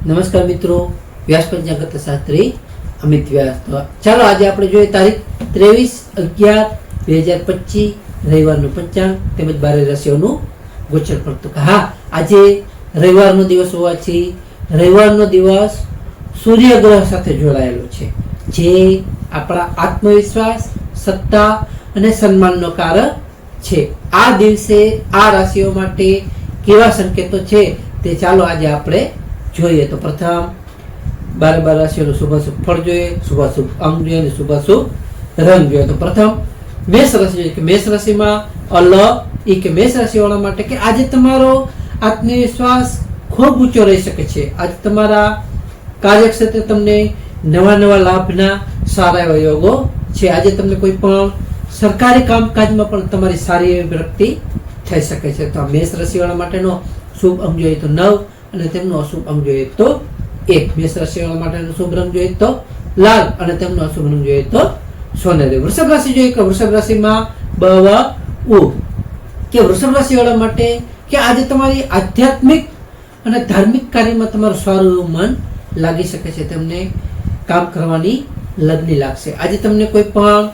નમસ્કાર મિત્રો, વ્યાસ પંચાંગત શાસ્ત્રી, અમિત વ્યાસ તો ચાલો આજે આપણે જોઈએ તારીખ ત્રેવીસ અગિયાર બે હજાર પચીસ, રવિવારનું પંચાંગ તેમજ બારે રાશિઓનું ગોચર પડતું હા, આજે રવિવારનો દિવસ હોવાથી રવિવારનો દિવસ સૂર્યગ્રહ સાથે જોડાયેલો છે, જે આપણા આત્મવિશ્વાસ, સત્તા અને સન્માનનો કારક છે. આ દિવસે આ રાશિઓ માટે કેવા સંકેતો છે તે ચાલો આજે આપણે જોઈએ તો પ્રથમ બાર બાર રાશિઓનું શુભાશુભ ફળ જોઈએ, શુભાશુભ અંગ જોઈએ અને શુભાશુભ રંગ જોઈએ. તો પ્રથમ મેષ રાશિ કે મેષ રાશિમાં અલ એ કે મેષ રાશિવાળા માટે કે આજે તમારો આત્મવિશ્વાસ ખૂબ ઊંચો રહી શકે છે. આજે તમારા કાર્યક્ષેત્રે તમને નવા નવા લાભના સારા એવા યોગો છે. આજે તમને કોઈ પણ સરકારી કામકાજમાં પણ તમારી સારી એવી પ્રગતિ થઈ શકે છે. તો આ મેષ રાશિવાળા માટેનો શુભ અંગ જોઈએ તો નવ અને તેમનો અશુભ અંગ જોઈએ તો એક. મેષ રાશિવાળા માટેનો શુભ રંગ જોઈએ તો લાલ અને તેમનો અશુભ રંગ જોઈએ તો સોનેરી વૃષભ રાશિ જોઈએ કે વૃષભ રાશિમાં બ ઉ. કે વૃષભ રાશિવાળા માટે કે આજે તમારી આધ્યાત્મિક અને ધાર્મિક કાર્યમાં તમારું સારું એવું મન લાગી શકે છે. તમને કામ કરવાની લગ્ન લાગશે. આજે તમને કોઈ પણ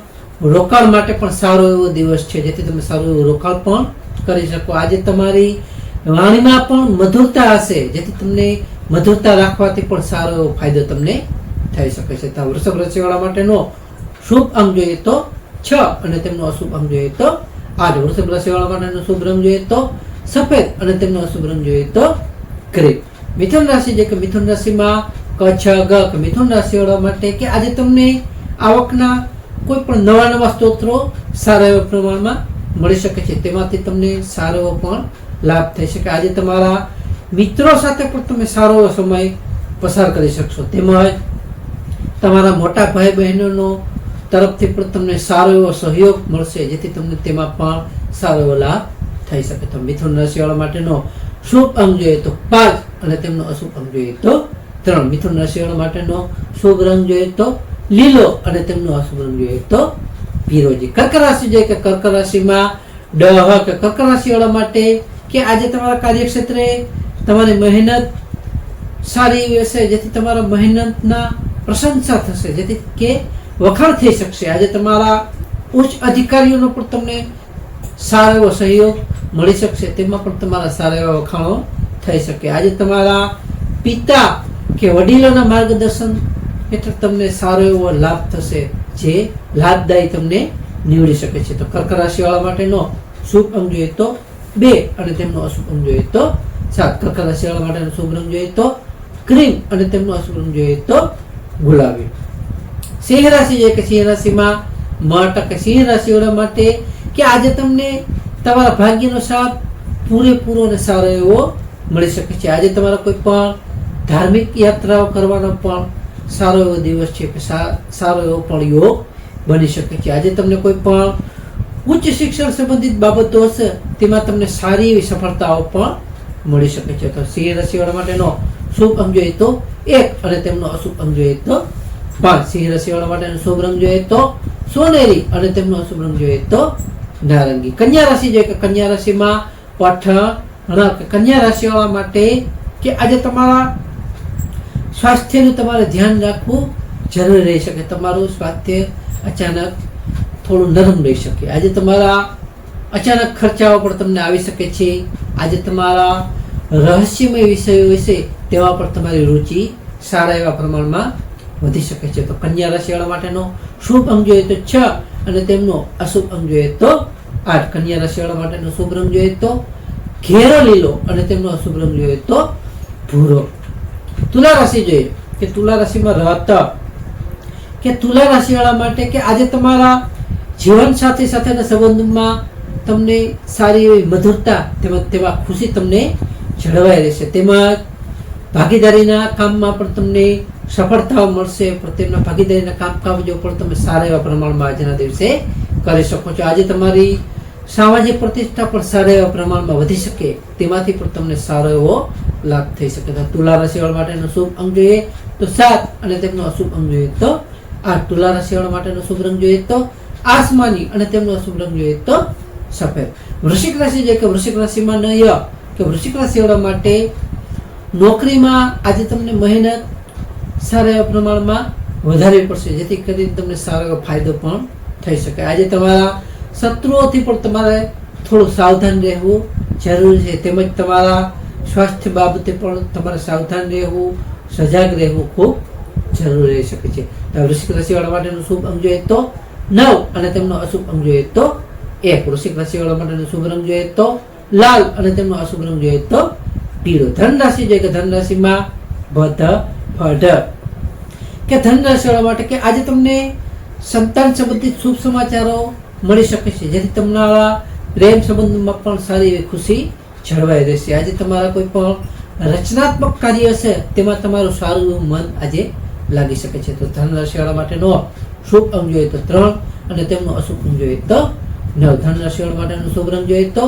રોકાણ માટે પણ સારો એવો દિવસ છે. જેથી તમે સારું એવું રોકાણ પણ કરી શકો. આજે તમારી વાણીમાં પણ મધુરતા હશે, જેથી તમને મધુરતા રાખવાથી પણ સારો એવો ફાયદો તમને થઈ શકે છે. તો વૃષભ રાશિવાળા માટેનો શુભ અંગ જોઈએ તો છ અને તેમનો અશુભ અંગ જોઈએ તો આઠ. વૃષભ રાશિવાળા માટેનો શુભ રંગ જોઈએ તો સફેદ અને તેમનો અશુભ રંગ જોઈએ તો ગ્રે. મિથુન રાશિ જે કે મિથુન રાશિમાં કચ્છ ગક મિથુન રાશિવાળા માટે કે આજે તમને આવકના કોઈ પણ નવા નવા સ્ત્રોતો સારા એવા પ્રમાણમાં મળી શકે છે. તેમાંથી તમને સારો પણ લાભ થઈ શકે. આજે તમારા મિત્રો સાથે પણ તમે સારો સમય પસાર કરી શકશો. તેમજ તમારા મોટા ભાઈ બહેનોનો તરફથી પણ તમને સારો એવો સહયોગ મળશે, જેથી તમને તેમાં પણ સારો એવો લાભ થઈ શકે. તો મિથુન રાશિવાળા માટેનો શુભ અંગ જોઈએ તો પાંચ અને તેમનો અશુભ અંગ જોઈએ તો ત્રણ. મિથુન રાશિવાળા માટેનો શુભ રંગ જોઈએ તો લીલો અને તેમનો અશુભ રંગ જોઈએ તો પીરોજી કર્ક રાશિ જોઈએ કે કર્ક રાશિમાં ડહ કે કર્ક રાશિવાળા માટે કે આજે તમારા કાર્યક્ષેત્રે તમારી મહેનત સારી એવી હશે, જેથી તમારા મહેનતના પ્રશંસા થશે, જેથી કે વખાણ થઈ શકશે. આજે તમારા ઉચ્ચ અધિકારીઓનો પણ તમને સારો એવો સહયોગ મળી શકશે, તેમાં પણ તમારા સારા એવા વખાણો થઈ શકે. આજે તમારા પિતા કે વડીલોના માર્ગદર્શન હેઠળ તમને સારો એવો લાભ થશે, જે લાભદાયી તમને નીવડી શકે છે. તો કર્ક રાશિવાળા માટેનો શુભ અંગ જોઈએ તો બે. અને તેમનો અશુભ્રમ જોઈએ તો સાત. કર્ક રાશિવાળા માટેનો શુભ્રમ જોઈએ તો ક્રીમ અને તેમનો અશુભ્રમ જોઈએ તો ગુલાબી. સિંહ રાશિ છે કે સિંહ રાશિમાં મઠ કે સિંહ રાશિવાળા માટે કે આજે તમને તમારા ભાગ્યનો સાથ પૂરેપૂરો અને સારો એવો મળી શકે છે. આજે તમારા કોઈ પણ ધાર્મિક યાત્રાઓ કરવાનો પણ સારો એવો દિવસ છે કે સારો એવો પણ યોગ બની શકે છે. આજે તમને કોઈ પણ ઉચ્ચ શિક્ષણ સંબંધિત બાબતો હશે તેમાં તમને સારી એવી સફળતાઓ પણ મળી શકે છે. તો સિંહ રસીવાળા માટેનો શુભ અંગ જોઈએ તો એક અને તેમનો અશુભ અંગ જોઈએ તો પાંચ. સિંહ રસીવાળા માટેનો શુભ રંગ જોઈએ તો સોનેરી અને તેમનો અશુભ રંગ જોઈએ તો નારંગી. કન્યા રાશિ જોઈએ કે કન્યા રાશિમાં પઠ કન્યા રાશિવાળા માટે કે આજે તમારા સ્વાસ્થ્યનું તમારે ધ્યાન રાખવું જરૂરી રહી શકે. તમારું સ્વાસ્થ્ય અચાનક થોડું નરમ રહી શકે. આજે તમારા અચાનક ખર્ચાઓ પણ તમને આવી શકે છે. આજે તમારા રહસ્યમય વિષયો વિશે તેવા પર તમારી રુચિ સારા એવા પ્રમાણમાં વધી શકે છે. તો કન્યા રાશિવાળા માટેનો શુભ અંગ જોઈએ તો છ અને તેમનો અશુભ અંગ જોઈએ તો આઠ. કન્યા રાશિવાળા માટેનો શુભ રંગ જોઈએ તો ઘેરો લીલો અને તેમનો અશુભ રંગ જોઈએ તો ભૂરો. તુલા રાશિ જોઈએ કે તુલા રાશિમાં રત કે તુલા રાશિવાળા માટે કે આજે તમારા જીવન સાથી સાથેના સંબંધમાં તમને સારી એવી મધુરતા તેમજ તેમાં ખુશી તમને જળવાઈ રહેશે. તેમજ ભાગીદારીના કામમાં પણ તમને સફળતાઓ મળશે તેમના ભાગીદારીના કામકાજો પણ તમે સારા એવા પ્રમાણમાં આજના દિવસે કરી શકો છો. આજે તમારી સામાજિક પ્રતિષ્ઠા પણ સારા એવા પ્રમાણમાં વધી શકે, તેમાંથી પણ તમને સારો એવો લાભ થઈ શકે. તુલા રાશિવાળા માટેનો શુભ અંગ જોઈએ તો સાત અને તેમનો અશુભ અંગ જોઈએ તો આ તુલા રાશિવાળા માટેનો શુભ રંગ જોઈએ તો આસમાની અને તેમનો અશુભ રંગ જોઈએ તો સફેદ વૃશ્ચિક રાશિ જે કે વૃશ્ચિક રાશિમાં નય કે વૃશ્ચિક રાશિવાળા માટે નોકરીમાં આજે તમને મહેનત સારા એવા પ્રમાણમાં વધારવી પડશે, જેથી કરીને તમને સારો એવો ફાયદો પણ થઈ શકે. આજે તમારા શત્રુઓથી પણ તમારે થોડું સાવધાન રહેવું જરૂરી છે. તેમજ તમારા સ્વાસ્થ્ય બાબતે પણ તમારે સાવધાન રહેવું, સજાગ રહેવું ખૂબ જરૂરી રહી શકે છે. વૃશ્ચિક રાશિવાળા માટેનું શુભ અંગ જોઈએ તો નવ અને તેમનો અશુભ અંગ જોઈએ તો એક વૃશ્ચિક રાશિવાળા માટેનો શુભ રંગ જોઈએ તો લાલ અને તેમનો અશુભ રંગ જોઈએ તો પીળો. ધન રાશિ જોઈએ કે ધન રાશિમાં ભધ ફઢ. કે ધન રાશિવાળા માટે કે આજે તમને સંતાન સંબંધિત શુભ સમાચારો મળી શકે છે. જેથી તમારા પ્રેમ સંબંધમાં પણ સારી એવી ખુશી જળવાઈ રહેશે. આજે તમારા કોઈ પણ રચનાત્મક કાર્ય હશે, તેમાં તમારું સારું એવું મન આજે લાગી શકે છે. તો ધન રાશિવાળા માટેનો શુભ અંગ જોઈએ તો ત્રણ અને તેમનો અશુભ અંગ જોઈએ તો નવ ધન રાશિવાળા માટેનો શુભ રંગ જોઈએ તો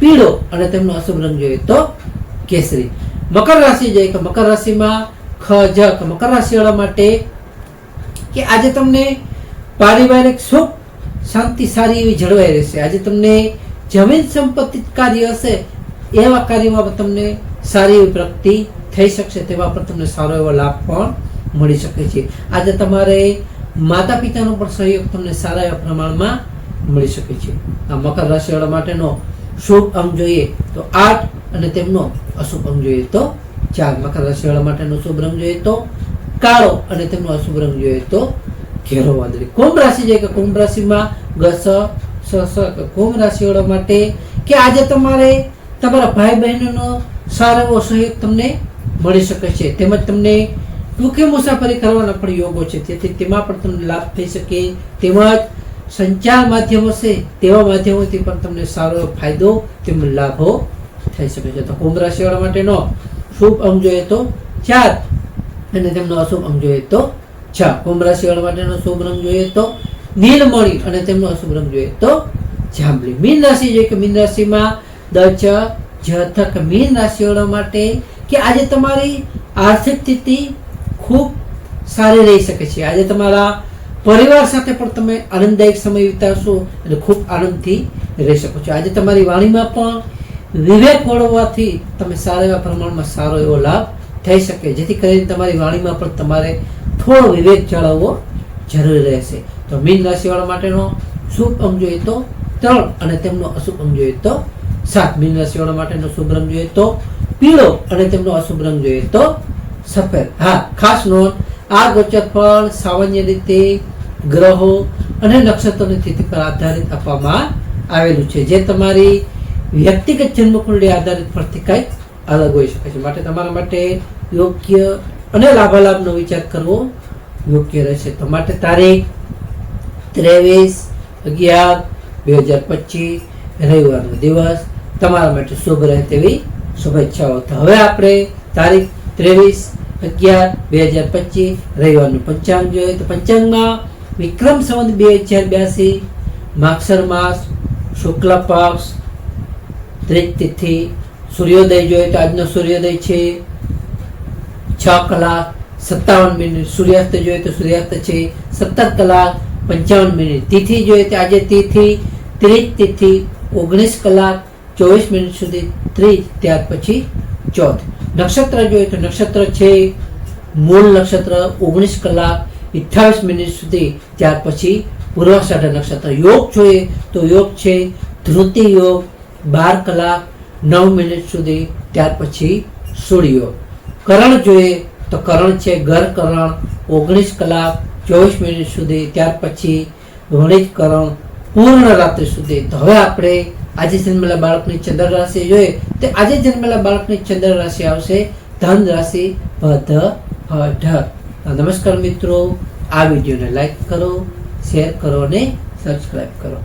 પીળો અને તેમનો અશુભ રંગ જોઈએ તો કેસરી. મકર રાશિ જોઈએ કે મકર રાશિમાં ખ મકર રાશિવાળા માટે કે આજે તમને પારિવારિક સુખ, શાંતિ, સારી એવી જળવાઈ રહેશે. આજે તમને જમીન સંપત્તિ કાર્ય હશે, એવા કાર્યમાં તમને સારી એવી પ્રગતિ થઈ શકશે, તેવા પર તમને સારો એવો લાભ પણ મળી શકે છે. આજે તમારે માતા પિતાનો પણ સહયોગ તમને સારા એવા પ્રમાણમાં મળી શકે છે. આ મકર રાશિવાળા માટેનો શુભ અંગ જોઈએ તો આઠ અને તેમનો અશુભ અંગ જોઈએ તો ચાર. મકર રાશિવાળા માટેનો શુભ રંગ જોઈએ તો કાળો અને તેમનો અશુભ રંગ જોઈએ તો ઘેરો વાદળી. કુંભ રાશિ છે કે કુંભ રાશિમાં ગસ સ કુંભ રાશિવાળા માટે કે આજે તમારે તમારા ભાઈ બહેનોનો સારો એવો સહયોગ તમને મળી શકે છે. તેમજ તમને ટૂંકી મુસાફરી કરવાના પણ યોગો છે. તેથી તેમાં પણ તમને લાભ થઈ શકે. તેમજ સંચાર માધ્યમ હશે તેવા માધ્યમોથી પણ તમને સારો ફાયદો તેમજ લાભો થઈ શકે છે. તો કુંભ રાશિવાળા માટેનો શુભ અંગ જોઈએ તો ચાર અને તેમનો અશુભ અંગ જોઈએ તો છ. કુંભ રાશિવાળા માટેનો શુભ રંગ જોઈએ તો નીલમણી અને તેમનો અશુભ રંગ જોઈએ તો જાંબલી. મીન રાશિ જોઈએ કે મીન રાશિમાં દચ જથક મીન રાશિવાળા માટે કે આજે તમારી આર્થિક સ્થિતિ ખૂબ સારી રહી શકે છે. આજે તમારા પરિવાર સાથે પણ તમે આનંદદાયક સમય વિતાવશો અને ખૂબ આનંદથી રહી શકો છો. આજે તમારી વાણીમાં પણ વિવેક વળવાથી તમે સારા એવા પ્રમાણમાં સારો એવો લાભ થઈ શકે. જેથી કરીને તમારી વાણીમાં પણ તમારે થોડો વિવેક જાળવવો જરૂરી રહેશે. તો મીન રાશિવાળા માટેનો શુભ અંગ જોઈએ તો ત્રણ અને તેમનો અશુભ અંગ જોઈએ તો સાત. મીન રાશિવાળા માટેનો શુભ રંગ જોઈએ તો પીળો અને તેમનો અશુભ રંગ જોઈએ તો સફેદ. હા, ખાસ નોંધ આ ગોચર ફળ સામાન્ય રીતે ગ્રહો અને નક્ષત્રોની સ્થિતિ પર આધારિત આપવામાં આવેલું છે. જે તમારી વ્યક્તિગત જન્મકુંડળી આધારિત પરથી કંઈક અલગ હોઈ શકે છે. માટે તમારા માટે યોગ્ય અને લાભાલાભનો વિચાર કરવો યોગ્ય રહેશે. તો માટે તારીખ ત્રેવીસ અગિયાર બે હજાર પચીસ, રવિવારનો દિવસ. તમારા માટે શુભ રહે તેવી શુભેચ્છાઓ. તો હવે આપણે તારીખ ત્રેવીસ અગિયાર, બે હજાર પચીસ, રવિવારનું પંચાંગ જોઈએ. તો પંચાંગમાં વિક્રમ સંવત બે હજાર બ્યાસી માક્ષર માસ શુક્લ પક્ષ ત્રીજ તિથિ, સૂર્યોદય જોઈએ. તો આજનો સૂર્યોદય છે છ કલાક સત્તાવન મિનિટ. સૂર્યાસ્ત જોઈએ તો સૂર્યાસ્ત છે સત્તર કલાક પંચાવન મિનિટ. તિથિ જોઈએ તો આજે તિથિ ત્રીજ તિથિ ઓગણીસ કલાક ચોવીસ મિનિટ સુધી. ત્રીજ ત્યાર પછી ચોથ. નક્ષત્ર જોઈએ તો નક્ષત્ર છે, મૂળ નક્ષત્ર ઓગણીસ કલાક અઠ્ઠાવીસ મિનિટ સુધી. ત્યાર પછી પૂર્વાષાઢ નક્ષત્ર. યોગ જોઈએ તો યોગ છે, ધ્રુતિ યોગ બાર કલાક નવ મિનિટ સુધી. ત્યાર પછી સૂર્યોગ કરણ જોઈએ તો કરણ છે ગર કરણ ઓગણીસ કલાક ચોવીસ મિનિટ સુધી. ત્યાર પછી વણિજકરણ પૂર્ણ રાત્રિ સુધી. તો હવે આપણે આજે જન્મેલા બાળકની ચંદ્ર રાશિ જોઈએ તો આજે જન્મેલા બાળકની ચંદ્ર રાશિ આવશે ધન રાશિ ભધ ઢ નમસ્કાર મિત્રો, આ વિડીયોને લાઈક કરો, શેર કરો અને સબસ્ક્રાઈબ કરો.